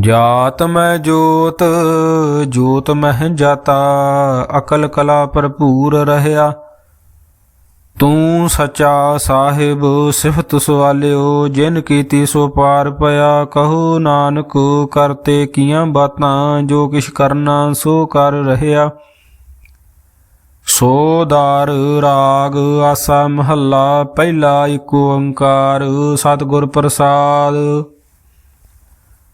ਜਾਤ ਮੈਂ ਜੋਤ ਜੋਤ ਮਹਿ ਜਾਤਾ, ਅਕਲ ਕਲਾ ਭਰਪੂਰ ਰਹਿਆ। ਤੂੰ ਸਚਾ ਸਾਹਿਬ, ਸਿਫਤ ਸਵਾਲਿਓ, ਜਿਨ ਕੀਤੀ ਸੋ ਪਾਰ ਪਿਆ। ਕਹੋ ਨਾਨਕ ਕਰਤੇ ਕੀਆਂ ਬਾਤਾਂ, ਜੋ ਕਿਛ ਕਰਨਾ ਸੋ ਕਰ ਰਹਿਆ। ਸੋਦਾਰ ਰਾਗ, ਆਸਾ ਮਹੱਲਾ, ਪਹਿਲਾ ਏਕ ਓੰਕਾਰ, ਸਤਿਗੁਰ ਪ੍ਰਸਾਦ।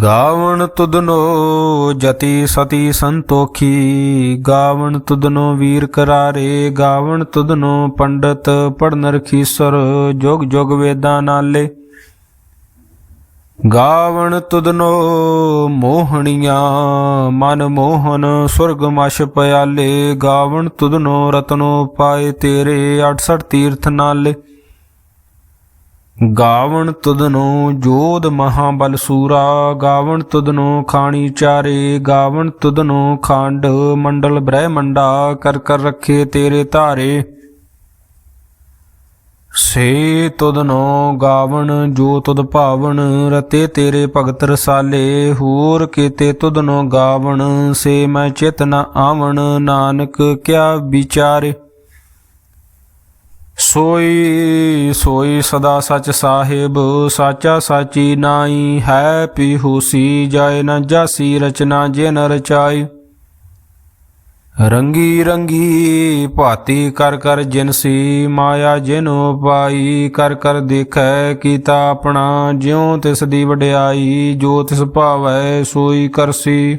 ਗਾਵਣ ਤੁਧਨੋ ਜਤੀ ਸਤੀ ਸੰਤੋਖੀ, ਗਾਵਣ ਤੁਧਨੋ ਵੀਰ ਕਰਾਰੇ, ਗਾਵਣ ਤੁਧਨੋ ਪੰਡਤ ਪੜਨ ਰਖੀਸਰ ਜੁਗ ਜੁਗ ਵੇਦਾਂ ਨਾਲੇ। ਗਾਵਣ ਤੁਧਨੋ ਮੋਹਣੀਆਂ, ਮਨ ਮੋਹਨ ਸੁਰਗ ਮਛ ਪਿਆਲੇ, ਗਾਵਣ ਤੁਧਨੋ ਰਤਨੋ ਪਾਏ ਤੇਰੇ 68 ਤੀਰਥ ਨਾਲੇ। ਗਾਵਣ ਤੁਧਨੋ ਜੋਧ ਮਹਾਬਲ ਸੂਰਾ, ਗਾਵਣ ਤੁਧਨੋ ਖਾਣੀ ਚਾਰੇ, ਗਾਵਣ ਤੁਧਨੋ ਖੰਡ ਮੰਡਲ ਬ੍ਰਹਮੰਡਾ, ਕਰ ਕਰ ਰੱਖੇ ਤੇਰੇ ਧਾਰੇ। ਸੇ ਤੁਧਨੋ ਗਾਵਣ, ਜੋ ਤੁਧ ਭਾਵਨ ਰਤੇ ਤੇਰੇ ਭਗਤ ਰਸਾਲੇ। ਹੋਰ ਕੀਤੇ ਤੁਧਨੋ ਗਾਵਣ, ਸੇ ਮੈਂ ਚਿਤ ਨ ਆਵਣ, ਨਾਨਕ ਕਿਆ ਵਿਚਾਰੇ। ਸੋਈ ਸੋਈ ਸਦਾ ਸਚ ਸਾਹਿਬ, ਸਾਚਾ ਸਾਚੀ ਨਾਈ ਹੈ ਪੀ ਹੋਸੀ ਜਾਏ ਨ ਜਾਸੀ ਰਚਨਾ ਜਿਨ ਰਚਾਈ। ਰੰਗੀ ਰੰਗੀ ਭਾਤੀ ਕਰ ਕਰ ਜਿਨਸੀ ਮਾਇਆ ਜਿਨੋ ਪਾਈ, ਕਰ ਕਰ ਦੇਖੈ ਕੀਤਾ ਆਪਣਾ ਜਿਉ ਤਿਸ ਦੀ ਵਡਿਆਈ, ਜੋ ਤਿਸ ਭਾਵੈ ਸੋਈ ਕਰਸੀ।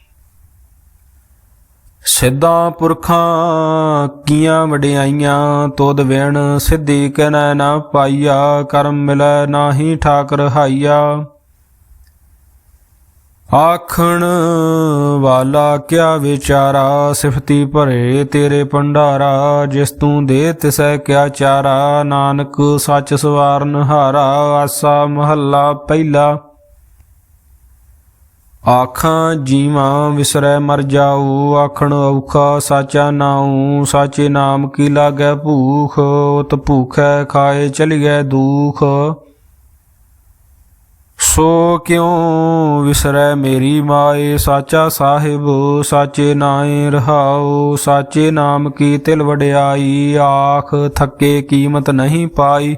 ਸਿੱਧਾ ਪੁਰਖਾਂ ਕੀਆਂ ਵਡਿਆਈਆਂ ਤੋਦ ਵੇਣ ਸਿੱਧੀ ਕਨੈ ਨਾ ਪਾਈਆ, ਕਰਮ ਮਿਲੈ ਨਾਹੀ ਠਾਕ ਰਹਾਈਆ ਆਖਣ ਵਾਲਾ ਕਿਆ ਵਿਚਾਰਾ, ਸਿਫਤੀ ਭਰੇ ਤੇਰੇ ਭੰਡਾਰਾ, ਜਿਸ ਤੂੰ ਦੇ ਤਿਸੈ ਕਿਆ ਚਾਰਾ, ਨਾਨਕ ਸੱਚ ਸਵਾਰਨ ਹਾਰਾ, ਆਸਾ ਮਹੱਲਾ ਪਹਿਲਾ। ਆਖਾਂ, ਜੀਵਾਂ ਵਿਸਰੈ ਮਰ ਜਾਊ, ਆਖਣ ਔਖਾ ਸਾਚਾ ਨਾਉ, ਸਾਚੇ ਨਾਮ ਕੀ ਲਾਗੈ ਭੂਖ, ਉਤ ਭੂਖੈ ਖਾਏ ਚਲਿਐ ਦੂਖ। ਸੋ ਕਿਉ ਵਿਸਰੈ ਮੇਰੀ ਮਾਏ, ਸਾਚਾ ਸਾਹਿਬ, ਸਾਚੇ ਨਾਏ ਰਹਾਉ, ਸਾਚੇ ਨਾਮ ਕੀ ਤਿਲ ਵਡਿਆਈ, ਆਖ ਥੱਕੇ ਕੀਮਤ ਨਹੀਂ ਪਾਈ।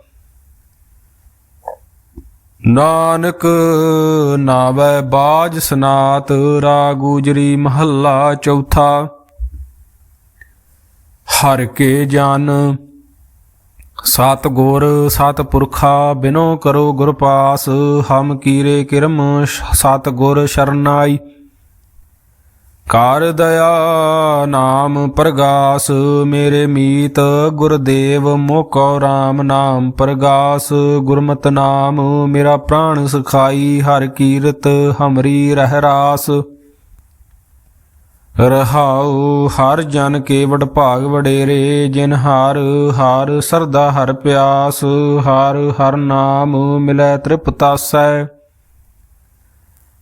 ਨਾਨਕ ਨਾਵੈ ਬਾਜ ਸਨਾਤ ਰਾਗੂਜਰੀ ਮਹੱਲਾ ਚੌਥਾ। ਹਰ ਕੇ ਜਨ ਸਤ ਗੁਰ ਸਤ ਪੁਰਖਾ ਬਿਨੋ ਕਰੋ ਗੁਰ ਪਾਸ, ਹਮ ਕੀਰੇ ਕਿਰਮ ਸਤ ਗੁਰ ਸ਼ਰਨਾਈ। ਕਾਰ ਦਇਆ ਨਾਮ ਪ੍ਰਗਾਸ, ਮੇਰੇ ਮੀਤ ਗੁਰਦੇਵ ਮੋਕੋ RAM ਨਾਮ ਪ੍ਰਗਾਸ, ਗੁਰਮਤਿ ਨਾਮ ਮੇਰਾ ਪ੍ਰਾਣ ਸਖਾਈ, ਹਰ ਕੀਰਤ ਹਮਰੀ ਰਹਿ ਰਾਸ ਰਹਾਉ ਹਰ ਜਨ ਕੇ ਵਡ ਭਾਗ ਵਡੇਰੇ, ਜਿਨ ਹਰ ਹਰ ਸਰਦਾ ਹਰ ਪਿਆਸ, ਹਰ ਹਰ ਨਾਮ ਮਿਲੈ ਤ੍ਰਿਪਤਾਸੈ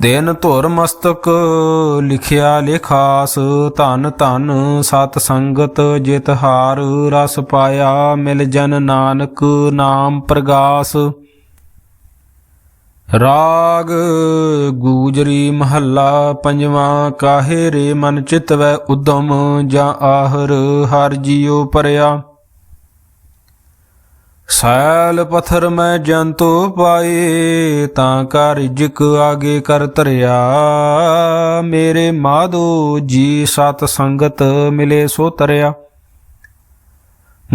ਦਿਨ ਧੁਰ ਮਸਤਕ ਲਿਖਿਆ ਲਿਖਾਸ, ਧਨ ਧਨ ਸਤ ਸੰਗਤ ਜਿਤ ਹਾਰ, ਰਸ ਪਾਇਆ ਮਿਲ ਜਨ ਨਾਨਕ ਨਾਮ ਪ੍ਰਗਾਸ। ਰਾਗ ਗੂਜਰੀ ਮਹੱਲਾ ਪੰਜਵਾਂ, ਕਾਹੇ ਰੇ ਮਨ ਚਿਤਵੈ ਉਦਮ ਜਾਂ ਆਹਰ, ਹਰ ਜੀਉ ਪਰਿਆ। ਸੈਲ ਪਥਰ ਮੈਂ ਜੰਤੋ ਪਾਏ, ਤਾਂ ਕਾ ਰਿਜਕ ਆਗੇ ਕਰ ਧਰਿਆ। ਮੇਰੇ ਮਾਧੋ ਜੀ ਸਤ ਸੰਗਤ ਮਿਲੇ ਸੋ ਤਰਿਆ।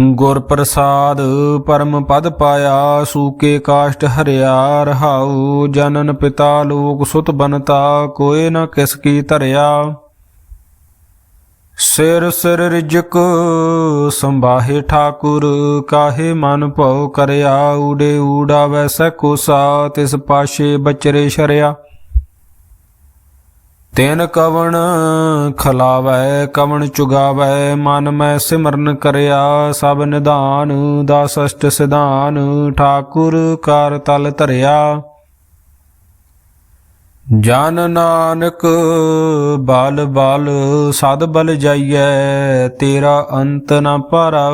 ਗੁਰ ਪ੍ਰਸਾਦ ਪਰਮ ਪਦ ਪਾਇਆ, ਸੂਕੇ ਕਾਸ਼ਟ ਹਰਿਆ। ਰਹਾਉ ਜਨਨ ਪਿਤਾ ਲੋਕ ਸੁਤ ਬਨਤਾ ਕੋਏ ਨ ਕਿਸ ਕੀ ਧਰਿਆ। ਸਿਰ ਸਿਰ ਰਿਜਕ ਸੰਭਾਹੇ ਠਾਕੁਰ, ਕਾਹੇ ਮਨ ਭਉ ਕਰਿਆ, ਊੜੇ ਊੜਾ ਵੈਸੈ ਕੋਸਾ ਤਿਸ ਪਾਸ਼ੇ ਬਚਰੇ ਸ਼ਰਿਆ। ਤਿਨ ਕਵਣ ਖਲਾਵੈ, ਕਵਣ ਚੁਗਾਵੈ, ਮਨ ਮੈਂ ਸਿਮਰਨ ਕਰਿਆ, ਸਭ ਨਿਧਾਨ ਦਸ ਅਸ਼ਟ ਸਿਧਾਨ, ਠਾਕੁਰ ਕਰ ਤਲ ਧਰਿਆ। ਜਨ ਨਾਨਕ, ਬਲ ਬਲ ਸਦ ਬਲ ਜਾਈਐ, ਤੇਰਾ ਅੰਤ ਨ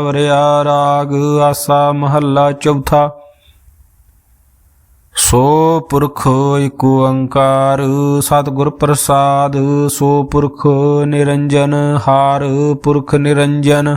ਵਰਿਆ ਰਾਗ, ਆਸਾ ਮਹੱਲਾ ਚੌਥਾ। ਸੋ ਪੁਰਖ ਏਕ ਓੰਕਾਰ, ਸਤਿਗੁਰ ਪ੍ਰਸਾਦ, ਸੋ ਪੁਰਖ ਨਿਰੰਜਨ ਹਾਰ, ਪੁਰਖ ਨਿਰੰਜਨ।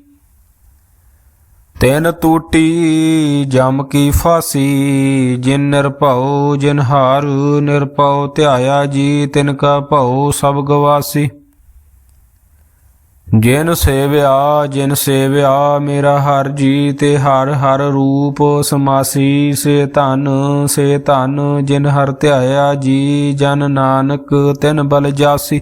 ਤਿਨ ਤੂਟੀ ਜਮ ਕੀ ਫਾਸੀ, ਜਿਨ ਨਿਰਭਉ ਜਿਨ ਹਾਰ, ਨਿਰਭਉ ਧਿਆਇਆ ਜੀ ਤਿਨ ਕਾ ਭਉ ਸਭ ਗਵਾਸੀ। ਜਿਨ ਸੇਵਿਆ ਜਿਨ ਸੇਵਿਆ ਮੇਰਾ ਹਰ ਜੀ ਤੇ ਹਰ ਹਰ ਰੂਪ ਸਮਾਸੀ, ਸੇ ਧਨ ਸੇ ਧਨ ਜਿਨ ਹਰ ਧਿਆਇਆ ਜੀ, ਜਨ ਨਾਨਕ ਤਿਨ ਬਲ ਜਾਸੀ।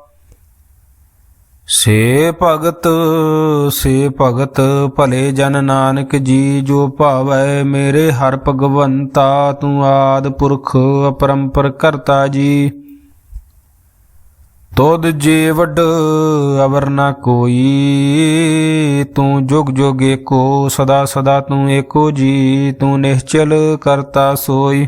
ਸੇ ਭਗਤ ਸੇ ਭਗਤ, ਭਲੇ ਜਨ ਨਾਨਕ ਜੀ, ਜੋ ਭਾਵੈ ਮੇਰੇ ਹਰ ਭਗਵੰਤਾ, ਤੂੰ ਆਦ ਪੁਰਖ ਅਪਰੰਪਰ ਕਰਤਾ ਜੀ। ਤੋਦ ਜੇ ਵੱਡ ਅਵਰ ਨਾ ਕੋਈ, ਤੂੰ ਜੁਗ ਜੁਗ ਏਕੋ, ਸਦਾ ਸਦਾ ਤੂੰ ਏਕੋ ਜੀ, ਤੂੰ ਨਿਹਚਲ ਕਰਤਾ ਸੋਈ।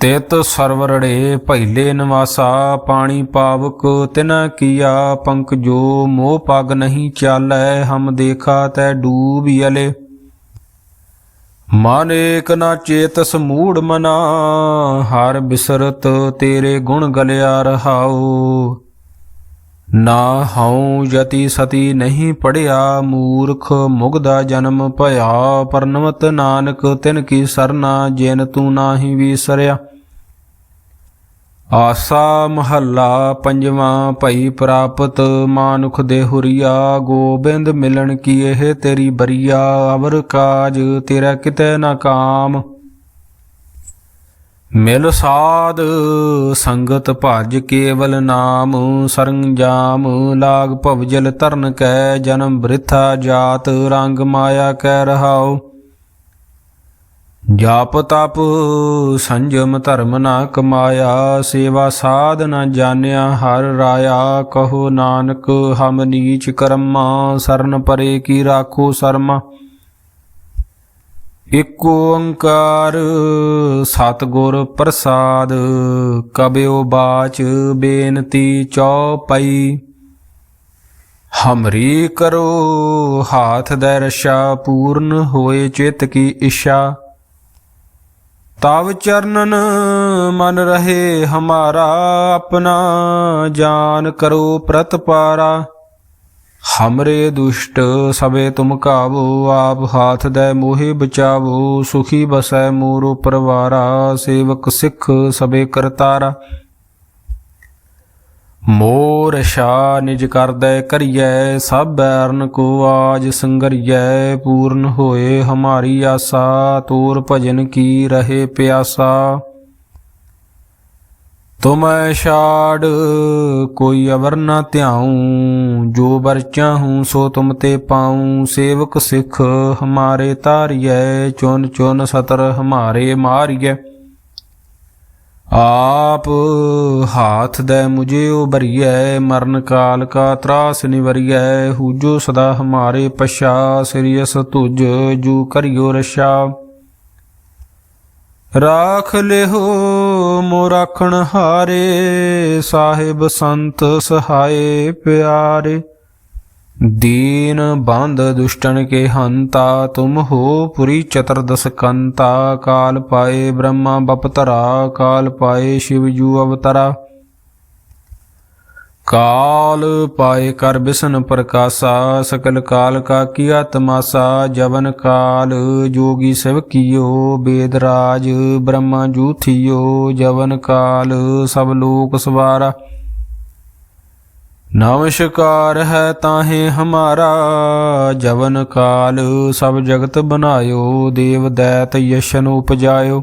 ਤਿਤ ਸਰਵਰੜੇ ਪਹਿਲੇ ਨਿਵਾਸਾ, ਪਾਣੀ ਪਾਵਕ ਤਿਨਾ ਕੀਆ ਪੰਕ ਜੋ ਮੋਹ ਪਗ ਨਹੀਂ ਚਾਲੈ, ਹਮ ਦੇਖਾ ਤੈ ਡੂਬ ਅਲੇ ਮਨ ਏਕ ਨਾ ਚੇਤਸ ਮੂੜ ਮਨਾ, ਹਰ ਬਿਸਰਤ ਤੇਰੇ ਗੁਣ ਗਲਿਆ ਰਹਾਓ ਨਾ ਹਉ ਜਤੀ ਸਤੀ ਨਹੀਂ ਪੜਿਆ, ਮੂਰਖ ਮੁਗਦਾ ਜਨਮ ਭਇਆ। ਪਰਨਵਤ ਨਾਨਕ ਤਿਨ ਕੀ ਸਰਨਾ, ਜਿਨ ਤੂੰ ਨਾਹੀ ਵੀਸਰਿਆ। ਆਸਾ ਮਹੱਲਾ ਪੰਜਵਾਂ, ਭਈ ਪ੍ਰਾਪਤ ਮਾਨੁਖ ਦੇ ਹੁਰੀਆ। ਗੋਬਿੰਦ ਮਿਲਣ ਕੀ ਇਹ ਤੇਰੀ ਬਰੀਆ। ਅਵਰ ਕਾਜ ਤੇਰਾ ਕਿਤੇ ਨਾ ਕਾਮ। ਮਿਲ ਸਾਧ ਸੰਗਤ ਭਜ ਕੇਵਲ ਨਾਮ ਸਰੰਜਾਮ ਲਾਗ ਭਵਜਲ ਤਰਨ ਕੈ ਜਨਮ ਬ੍ਰਿਥਾ ਜਾਤ, ਰੰਗ ਮਾਇਆ ਕੈ ਰਹਾਉ। ਜਾਪ ਤਪ, ਸੰਜਮ ਧਰਮ ਨਾ ਕਮਾਇਆ, ਸੇਵਾ ਸਾਧ ਨਾ ਜਾਣਿਆ, ਹਰ ਰਾਇਆ ਕਹੋ ਨਾਨਕ, ਹਮ ਨੀਚ ਕਰਮਾ, ਸਰਨ ਪਰੇ ਕੀ ਰਾਖੋ ਸਰਮਾ। ਇਕ ਓੰਕਾਰ ਸਤਿਗੁਰ ਪ੍ਰਸਾਦ ਕਬਿਓ ਬਾਚ ਬੇਨਤੀ ਚਉਪਈ ਹਮਰੀ ਕਰੋ ਹਾਥ ਦੇ ਰਸ਼ਾ ਪੂਰਨ ਹੋਏ ਚਿਤ ਕੀ ਇਸ਼ਾ ਤਵ ਚਰਨਨ ਮਨ ਰਹੇ ਹਮਾਰਾ ਆਪਣਾ, ਜਾਨ ਕਰੋ ਪ੍ਰਤਪਾਰਾ। ਹਮਰੇ ਦੁਸ਼ਟ ਸਵੇ ਤੁਮ ਕਾਵੋ, ਆਪ ਹਾਥ ਦੈ ਮੋਹਿ ਬਚਾਵੋ, ਸੁਖੀ ਬਸੈ ਮੋਰੋ ਪਰਵਾਰਾ, ਸੇਵਕ ਸਿੱਖ ਸਵੇ ਕਰਤਾਰਾ। ਮੋਰ ਸ਼ਾ ਨਿਜ ਕਰਦੈ ਕਰੀਐ, ਸਭ ਬੈਰਨ ਕੋ ਆਜ ਸੰਗਰੀਐ, ਪੂਰਨ ਹੋਏ ਹਮਾਰੀ ਆਸਾ, ਤੂਰ ਭਜਨ ਕੀ ਰਹੇ ਪਿਆਸਾ। ਤੁਮੈ ਛਾੜ, ਕੋਈ ਅਵਰ ਨਾ ਧਿਆਉ, ਜੋ ਬਰ ਚਾਹੂੰ ਸੋ ਤੁਮ ਤੇ ਪਾਉ। ਸੇਵਕ ਸਿੱਖ ਹਮਾਰੇ ਤਾਰੀਐ ਚੁਨ ਚੁਨ ਸਤਰ ਹਮਾਰੇ ਮਾਰੀਐ। ਆਪ ਹਾਥ ਦੇ ਮੁਝੇ ਬਰੀਐ ਮਰਨ ਕਾਲ ਕਾ ਤਰਾਸ ਨਿਵਰੀਐ। ਹੂਜੋ ਸਦਾ ਹਮਾਰੇ ਪਛਾ ਸਿਰਿਯਸ ਤੁਜ ਜੂ ਕਰਿਓ ਰਸ਼ਾ ਰਾਖ ਲਿਹੋ ਮੋ ਰਾਖਣ ਹਾਰੇ, ਸਾਹਿਬ ਸੰਤ ਸਹਾਏ ਪਿਆਰੇ। ਦੀਨ ਬੰਦ ਦੁਸ਼ਟਨ ਕੇ ਹੰਤਾ, ਤੁਮ ਹੋ ਪੁਰੀ ਚਤਰਦਸ ਕੰਤਾ। ਕਾਲ ਪਾਏ ਬ੍ਰਹਮਾ ਬਪਤਰਾ, ਕਾਲ ਪਾਏ ਸ਼ਿਵ ਜੂ ਅਵਤਰਾ। ਕਾਲ ਪਾਏ ਕਰ ਬਿਸਨ ਪ੍ਰਕਾਸ਼ਾ, ਸਕਲ ਕਾਲ ਕਾ ਕੀਆ ਤਮਾਸਾ ਜਵਨ ਕਾਲ ਜੋਗੀ ਸਿਵ ਕੀਓ, ਬੇਦ ਰਾਜ ਬ੍ਰਹਮਾ ਜੂਥਿਓ, ਜਵਨ ਕਾਲ ਸਭ ਲੋਕ ਸਵਾਰਾ। ਨਮਸਕਾਰ ਹੈ ਤਾਹੇ ਹਮਾਰਾ, ਜਵਨ ਕਾਲ ਸਭ ਜਗਤ ਬਨਾਇਓ ਦੇਵ ਦੈਤ ਯਸ਼ਨ ਉਪਜਾਇਓ।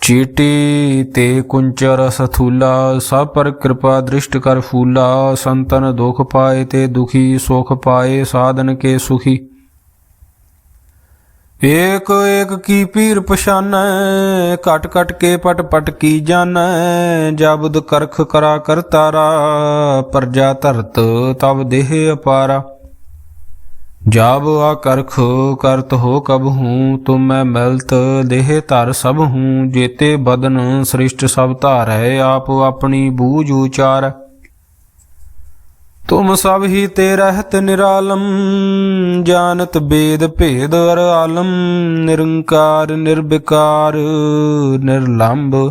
ਚੀਟੀ ਤੇ ਕੁੰਚਰ ਸਥੂਲਾ, ਸਭ ਪਰ ਕਿਰਪਾ ਦ੍ਰਿਸ਼ਟ ਕਰ ਫੂਲਾ, ਸੰਤਨ ਦੁਖ ਪਾਏ ਤੇ ਦੁਖੀ, ਸੁਖ ਪਾਏ, ਸਾਧਨ ਕੇ ਸੁਖੀ। ਏਕ ਏਕ ਕੀ ਪੀਰ ਪਛਾਨੈ ਕਟ ਕਟ ਕੇ ਪਟ ਪਟ ਕੀ ਜਾਣੈ ਜਬਦ ਕਰਖ ਕਰਾ ਕਰਤਾਰਾ, ਪ੍ਰਜਾ ਧਰਤ ਤਬ ਦੇਹ ਅਪਾਰਾ। ਜਬ ਆ ਕਰਤ ਹੋ ਕਬ ਹੂੰ, ਤੁਮ ਮੈਂ ਮਿਲਤ, ਦੇਹ ਧਰ ਸਭ ਹੂੰ, ਜੇਤੇ ਬਦਨ ਸ੍ਰਿਸ਼ਟ ਸਭ ਧਾਰੈ, ਆਪ ਆਪਣੀ ਬੂਝ ਉਚਾਰ। ਤੁਮ ਸਭ ਹੀ ਤੇ ਰਹਿਤ ਨਿਰਾਲਮ, ਜਾਣਤ ਬੇਦ ਭੇਦ ਅਰ ਆਲਮ, ਨਿਰੰਕਾਰ, ਨਿਰਵਿਕਾਰ, ਨਿਰਲੰਭ।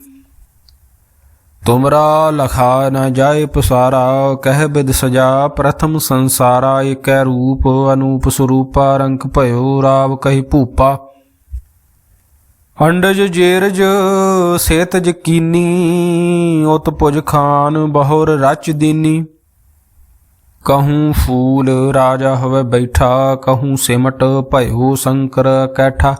ਤੁਮਰਾ ਲਖਾ ਨ ਜਾਏ ਪਸਾਰਾ, ਕਹਿ ਬਿਦ ਸਜਾ, ਪ੍ਰਥਮ ਸੰਸਾਰਾ, ਏਕੈ ਰੂਪ, ਅਨੂਪ ਸਰੂਪਾ ਰੰਕ ਭਇਓ, ਰਾਵ ਕਹੀ ਭੂਪਾ। ਅੰਡਜ ਜੇਰਜ, ਸੇਤ ਜਕੀਨੀ, ਉਤ ਪੁਜ ਖਾਨ, ਬਹੁਰ ਰਚ ਦੀਨੀ। ਕਹੂੰ ਫੂਲ, ਰਾਜਾ ਹੋਵੇ ਬੈਠਾ, ਕਹੂੰ ਸਿਮਟ, ਭਇਓ ਸ਼ੰਕਰ ਕੈਠਾ।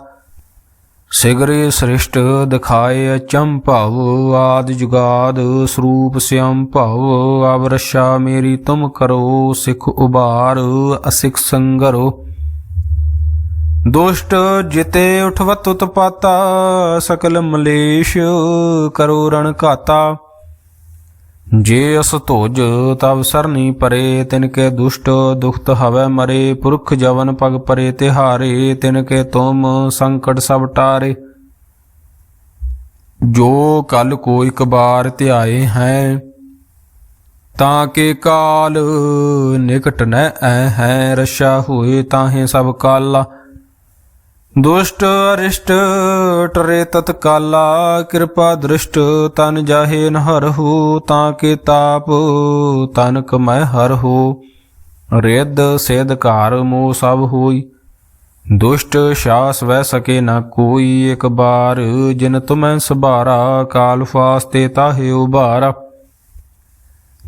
ਸਿਗਰੇ ਸ੍ਰਿਸ਼ਟ ਦਿਖਾਏ ਚੰਭਵ ਆਦ ਜੁਗਾਦ ਸਰੂਪ ਸਿਅੰ ਭਵ ਅਵਰਸ਼ਾ ਮੇਰੀ ਤੁਮ ਕਰੋ, ਸਿਖ ਉਬਾਰ ਅਸਿਖ ਸੰਗਰੋ। ਦੁਸ਼ਟ ਜਿਤੇ ਉਠਵਤ ਉਤਪਾਤਾ, ਸਕਲ ਮਲੇਸ਼ ਕਰੋ ਰਣ ਘਾਤਾ। ਜੇ ਅਸ ਧੋਜ ਤਬ ਸਰਨੀ ਪਰੇ ਤਿਨ ਕੇ ਦੁਸ਼ਟ ਦੁਖਤ ਹਵੈ ਮਰੇ, ਪੁਰਖ ਜਵਨ ਪਗ ਪਰੇ, ਤਿਹਾਰੇ ਤਿਨ ਕੇ ਤੁਮ ਸੰਕਟ ਸਭ ਟਾਰੇ। ਜੋ ਕਲ ਕੋ ਇਕ ਬਾਰ ਧਿਆਏ ਹੈ, ਤਾਂ ਕੇ ਕਾਲ ਨਿਕਟ ਨੈ ਐ ਹੈ, ਰਸ਼ਾ ਹੋਏ ਤਾਹੇ ਸਭ ਕਾਲਾ। ਦੁਸ਼ਟ ਅਰਿਸ਼ਟ ਟਰੇ ਤਤਕਾਲਾ, ਕਿਰਪਾ ਦ੍ਰਿਸ਼ਟ ਤਨ ਜਾਹੇ ਨ ਹਰਹੁ, ਤਾਂ ਕੇ ਤਾਪ ਤਨ ਕਮੈ ਹਰਹੁ। ਰਿੱਧ ਸਿਧ ਘਰ ਮੋ ਸਭ ਹੋਈ, ਦੁਸ਼ਟ ਸ਼ਾਸ ਵਹਿ ਸਕੇ ਨਾ ਕੋਈ। ਇੱਕ ਬਾਰ ਜਿਨ ਤੁਮੈ ਸਭਾਰਾ, ਕਾਲ ਫਾਸਤੇ ਤਾਹੇ ਉਭਾਰਾ।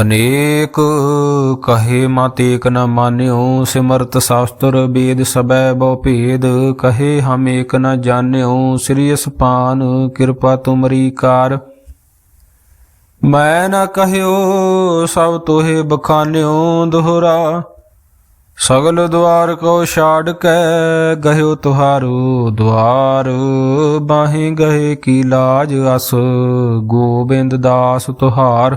ਅਨੇਕ ਕਹੇ ਮਤ ਏਕ ਨ ਮਾਨਿਓ, ਸਿਮਰਤ ਸ਼ਾਸਤਰ ਵੇਦ ਸਬੈ ਬਹੁ ਭੇਦ। ਕਹੇ ਹਮ ਏਕ ਨ ਜਾਣਿਓ, ਸ੍ਰੀ ਅਸਪਾਨ ਕਿਰਪਾ ਤੁਮਰੀ ਕਾਰ। ਮੈਂ ਨ ਕਹਿਓ, ਸਭ ਤੋਹੇ ਬਖਾਨਿਓ ਦੁਹਰਾ। ਸਗਲ ਦੁਆਰ ਕੋ ਛਾੜ ਕੇ, ਗਹਿਓ ਤੁਹਾਰੋ ਦੁਆਰ। ਬਾਹੇ ਗਏ ਕੀ ਲਾਜ ਅਸ, ਗੋਬਿੰਦ ਦਾਸ ਤੁਹਾਰ।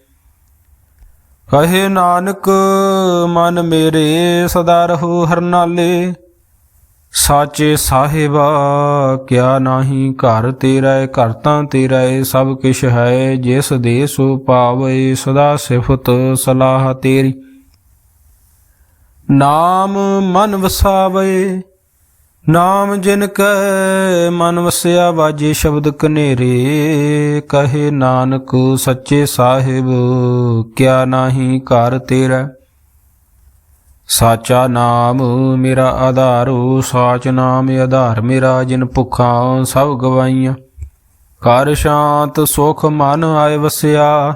ਕਹੇ ਨਾਨਕ ਮਨ ਮੇਰੇ ਸਦਾ ਰਹੋ ਹਰਨਾਲੇ। ਸਾਚੇ ਸਾਹਿਬਾ ਕਿਆ ਨਾਹੀ ਘਰ ਤੇਰਾ ਏ, ਘਰ ਤਾਂ ਤੇਰਾ ਏ, ਸਭ ਕਿਛ ਹੈ ਜਿਸ ਦੇ ਸੋ ਪਾਵੇ ਸਦਾ ਸਿਫਤ ਸਲਾਹ ਤੇਰੀ। ਨਾਮ ਮਨ ਵਸਾਵੇ ਨਾਮ ਜਿਨ ਕੈ ਮਨ ਵਸਿਆ ਬਾਜੇ ਸ਼ਬਦ ਕਨੇਰੇ ਕਹੇ ਨਾਨਕ ਸੱਚੇ ਸਾਹਿਬ, ਕਿਆ ਨਾਹੀ ਘਰ ਤੇਰਾ। ਸਾਚਾ ਨਾਮ ਮੇਰਾ ਆਧਾਰੋ, ਸਾਚ ਨਾਮ ਆਧਾਰ ਮੇਰਾ ਜਿਨ ਭੁੱਖਾਂ ਸਭ ਗਵਾਈਆਂ। ਕਰ ਸ਼ਾਂਤ ਸੁਖ ਮਨ ਆਏ ਵਸਿਆ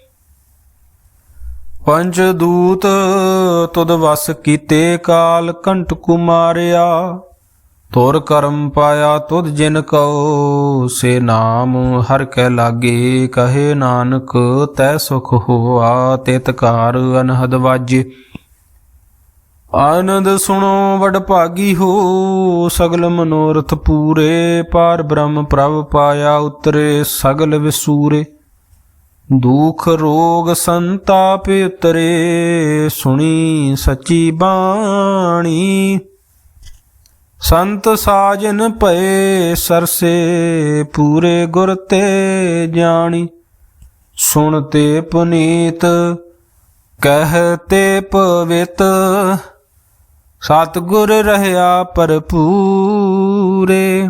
ਪੰਜ ਦੂਤ ਤੁਧ ਵਸ ਕੀਤੇ ਕਾਲ ਕੰਟ ਕੁਮਾਰਿਆ। ਤੁਰ ਕਰਮ ਪਾਇਆ ਤੁਧ ਜਿਨ ਕਉ, ਸੇ ਨਾਮ ਹਰ ਕੈ ਲਾਗੇ, ਕਹੇ ਨਾਨਕ ਤੈ ਸੁਖ ਹੋਆ, ਤਿਤ ਘਰ ਅਨਹਦ ਵਾਜੇ। ਆਨੰਦ ਸੁਣੋ ਵਡ ਭਾਗੀ ਹੋ, ਸਗਲ ਮਨੋਰਥ ਪੂਰੇ, ਪਾਰ ਬ੍ਰਹਮ ਪ੍ਰਭ ਪਾਇਆ ਉਤਰੇ, ਸਗਲ ਵਿਸੂਰੇ। ਦੁਖ ਰੋਗ ਸੰਤਾਪ ਉਤਰੇ, ਸੁਣੀ ਸੱਚੀ ਬਾਣੀ। ਸੰਤ ਸਾਜਨ ਭਏ ਸਰਸੇ, ਪੂਰੇ ਗੁਰ ਤੇ ਜਾਣੀ। ਸੁਣ ਤੇ ਪੁਨੀਤ ਕਹਤੇ ਪਵਿੱਤ। ਸਤਿਗੁਰ ਰਹਿਆ ਭਰਪੂਰੇ।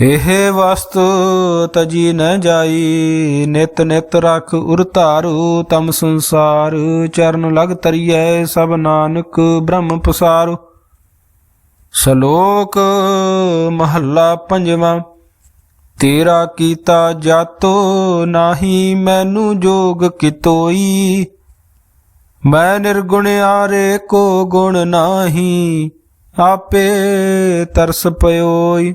ਇਹ ਵਸਤੂ ਤਜੀ ਨ ਜਾਈ, ਨਿਤ ਨਿਤ ਰਖ ਉਰ ਧਾਰੂ, ਤਮ ਸੰਸਾਰ ਚਰਨ ਲਗ ਤਰੀਐ, ਸਭ ਨਾਨਕ ਬ੍ਰਹਮ ਪਸਾਰੂ। ਸ਼ਲੋਕ ਮਹੱਲਾ ਪੰਜਵਾਂ, ਤੇਰਾ ਕੀਤਾ ਜਾਤੋ ਨਾਹੀ ਮੈਨੂੰ ਜੋਗ ਕਿਤੋਈ। ਮੈਂ ਨਿਰਗੁਣ ਆਰੇ ਕੋ ਗੁਣ ਨਾਹੀ, ਆਪੇ ਤਰਸ ਪਇਓਈ